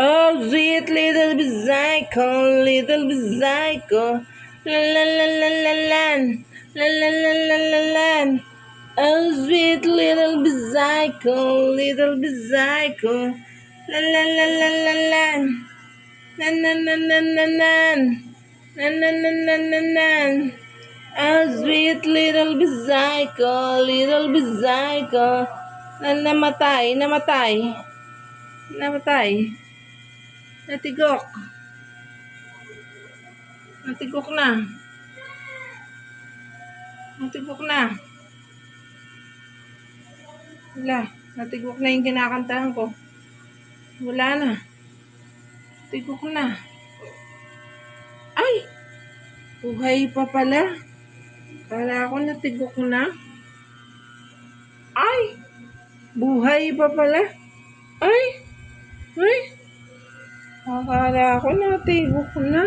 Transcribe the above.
Oh, sweet little psycho, little psycho. La la la la la la. La la la la la. Oh, sweet little psycho, little psycho. La la la la la la. Na na na na na na. Na na na na na na. Oh, sweet little psycho, little psycho. Na namatay, namatay. Namatay. Natigok. Natigok na. Natigok na. Wala. Natigok na yung kinakantahan ko. Wala na. Natigok na. Ay! Buhay pa pala. Kala ko natigok na. Ay! Buhay pa pala. Ay! Ay! Akala ko natigok na.